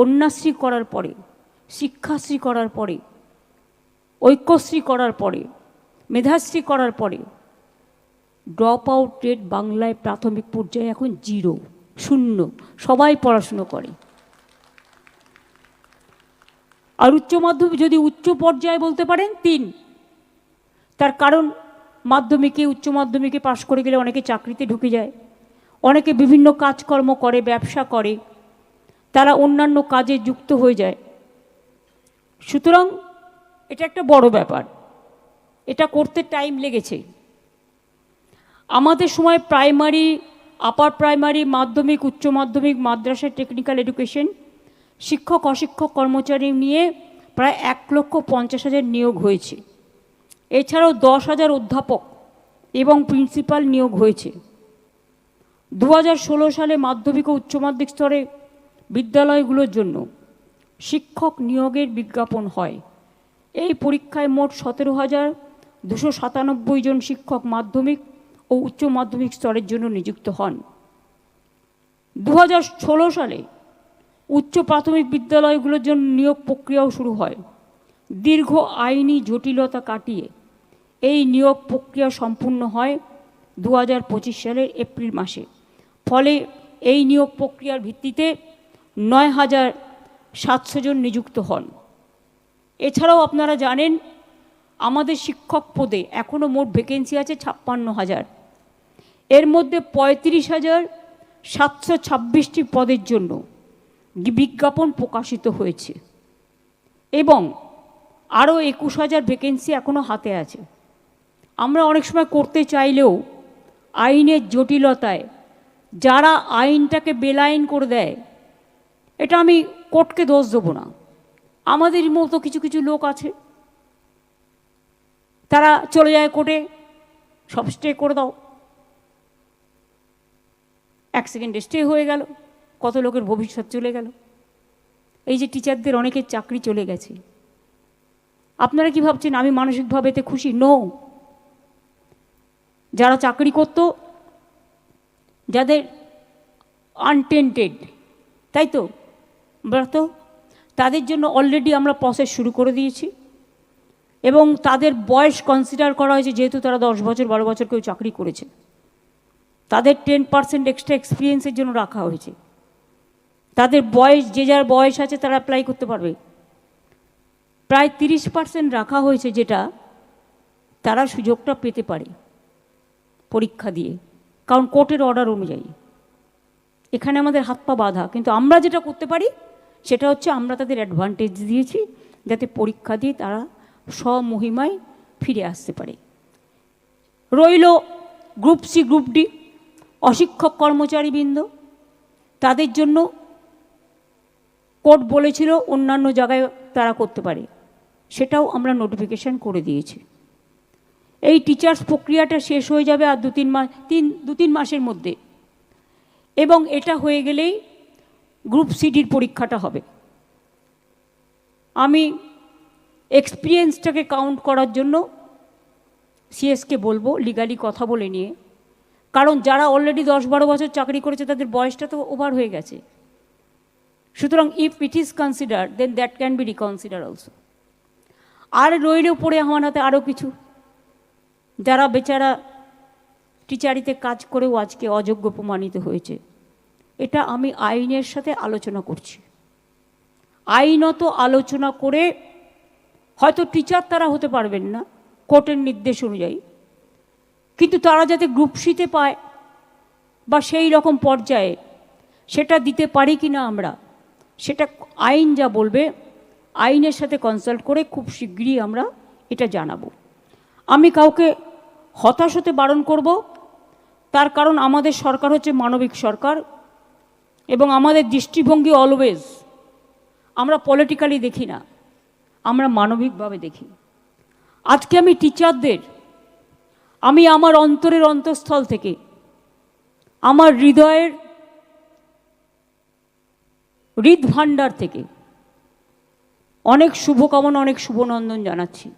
কন্যাশ্রী করার পরে, শিক্ষাশ্রী করার পরে, ঐক্যশ্রী করার পরে, মেধাশ্রী করার পরে ড্রপ আউট রেট বাংলায় প্রাথমিক পর্যায়ে এখন জিরো শূন্য, সবাই পড়াশুনো করে। আর উচ্চ মাধ্যমিক যদি উচ্চ পর্যায়ে বলতে পারেন, তিন। তার কারণ, মাধ্যমিকে, উচ্চ মাধ্যমিকে পাশ করে গেলে অনেকে চাকরিতে ঢুকে যায়, অনেকে বিভিন্ন কাজকর্ম করে, ব্যবসা করে তারা অন্যান্য কাজে যুক্ত হয়ে যায়। সুতরাং এটা একটা বড় ব্যাপার। এটা করতে টাইম লেগেছে। আমাদের সময় প্রাইমারি আপার প্রাইমারি মাধ্যমিক, উচ্চ মাধ্যমিক, মাদ্রাসা টেকনিক্যাল এডুকেশন শিক্ষক, অশিক্ষক, কর্মচারী নিয়ে প্রায় এক লক্ষ পঞ্চাশ হাজার নিয়োগ হয়েছে। এছাড়াও দশ হাজার অধ্যাপক এবং প্রিন্সিপাল নিয়োগ হয়েছে। দু হাজার ষোলো সালে মাধ্যমিক ও উচ্চ মাধ্যমিক স্তরে বিদ্যালয়গুলোর জন্য শিক্ষক নিয়োগের বিজ্ঞাপন হয়। এই পরীক্ষায় মোট সতেরো হাজার দুশো সাতানব্বই জন শিক্ষক মাধ্যমিক ও উচ্চ মাধ্যমিক স্তরের জন্য নিযুক্ত হন। দু হাজার ষোলো সালে উচ্চ প্রাথমিক বিদ্যালয়গুলোর জন্য নিয়োগ প্রক্রিয়াও শুরু হয়। দীর্ঘ আইনি জটিলতা কাটিয়ে এই নিয়োগ প্রক্রিয়া সম্পূর্ণ হয় দু হাজার পঁচিশ সালের এপ্রিল মাসে। ফলে এই নিয়োগ প্রক্রিয়ার ভিত্তিতে নয় হাজার সাতশো জন নিযুক্ত হন। এছাড়াও আপনারা জানেন, আমাদের শিক্ষক পদে এখনও মোট ভ্যাকেন্সি আছে ছাপ্পান্ন হাজার। এর মধ্যে পঁয়ত্রিশ হাজার সাতশো ছাব্বিশটি পদের জন্য বিজ্ঞাপন প্রকাশিত হয়েছে এবং আরও একুশ হাজার ভ্যাকেন্সি এখনও হাতে আছে। আমরা অনেক সময় করতে চাইলেও আইনের জটিলতায়, যারা আইনটাকে বেলাইন করে দেয় এটা আমি কোর্টকে দোষ দেবো না। আমাদের মতো কিছু কিছু লোক আছে। তারা চলে যায় কোর্টে, সব স্টে করে দাও। এক সেকেন্ডে স্টে হয়ে গেল, কত লোকের ভবিষ্যৎ চলে গেল। এই যে টিচারদের অনেকের চাকরি চলে গেছে। আপনারা কি ভাবছেন, আমি মানসিকভাবে এতে খুশি? নো যারা চাকরি করত, যাদের আনটেন্টেড তাই তো? তো তাদের জন্য অলরেডি আমরা প্রসেস শুরু করে দিয়েছি। এবং তাদের বয়স কনসিডার করা হয়েছে, যেহেতু তারা দশ বছর, বারো বছর কেউ চাকরি করেছে। তাদের টেন পার্সেন্ট এক্সট্রা এক্সপিরিয়েন্সের জন্য রাখা হয়েছে। তাদের বয়স, যে যার বয়স আছে, তারা অ্যাপ্লাই করতে পারবে। প্রায় তিরিশ পার্সেন্ট রাখা হয়েছে, যেটা তারা সুযোগটা পেতে পারে পরীক্ষা দিয়ে। কারণ কোর্টের অর্ডার অনুযায়ী। এখানে আমাদের হাত পা বাঁধা। কিন্তু আমরা যেটা করতে পারি সেটা হচ্ছে আমরা তাদের অ্যাডভান্টেজ দিয়েছি যাতে পরীক্ষা দিয়ে তারা স্বমহিমায় ফিরে আসতে পারে। রইল গ্রুপ সি গ্রুপ ডি অশিক্ষক কর্মচারীবৃন্দ। তাদের জন্য কোর্ট বলেছিল অন্যান্য জায়গায় তারা করতে পারে। সেটাও আমরা নোটিফিকেশান করে দিয়েছি। এই টিচার্স প্রক্রিয়াটা শেষ হয়ে যাবে আর দু তিন মাস তিন, দু তিন মাসের মধ্যে। এবং এটা হয়ে গেলেই গ্রুপ সিডির পরীক্ষাটা হবে। আমি এক্সপিরিয়েন্সটাকে কাউন্ট করার জন্য সিএসকে বলব লিগালি কথা বলে নিয়ে। কারণ যারা অলরেডি দশ বারো বছর চাকরি করেছে, তাদের বয়সটা তো ওভার হয়ে গেছে। সুতরাং if it is consider then that can be reconsider also আর রইলেও পড়ে আমার হাতে আরও কিছু। যারা বেচারা টিচারিতে কাজ করেও আজকে অযোগ্য প্রমাণিত হয়েছে। এটা আমি আইনের সাথে আলোচনা করছি। আইনত আলোচনা করে হয়তো টিচার তারা হতে পারবেন না কোর্টের নির্দেশ অনুযায়ী। কিন্তু তারা যাতে গ্রুপ সিতে পায় বা সেই রকম পর্যায়ে সেটা দিতে পারি কি না আমরা, সেটা আইন যা বলবে, আইনের সাথে কনসাল্ট করে খুব শীঘ্রই আমরা এটা জানাব। আমি কাউকে হতাশ হতে বারণ করব, তার কারণ আমাদের সরকার হচ্ছে মানবিক সরকার এবং আমাদের দৃষ্টিভঙ্গি অলওয়েজ আমরা পলিটিক্যালি দেখি না, আমরা মানবিকভাবে দেখি। আজকে আমি টিচারদের আমি আমার অন্তরের অন্তঃস্থল থেকে, আমার হৃদয়ের হৃদ ভাণ্ডার থেকে অনেক শুভকামনা, অনেক শুভনন্দন জানাচ্ছি।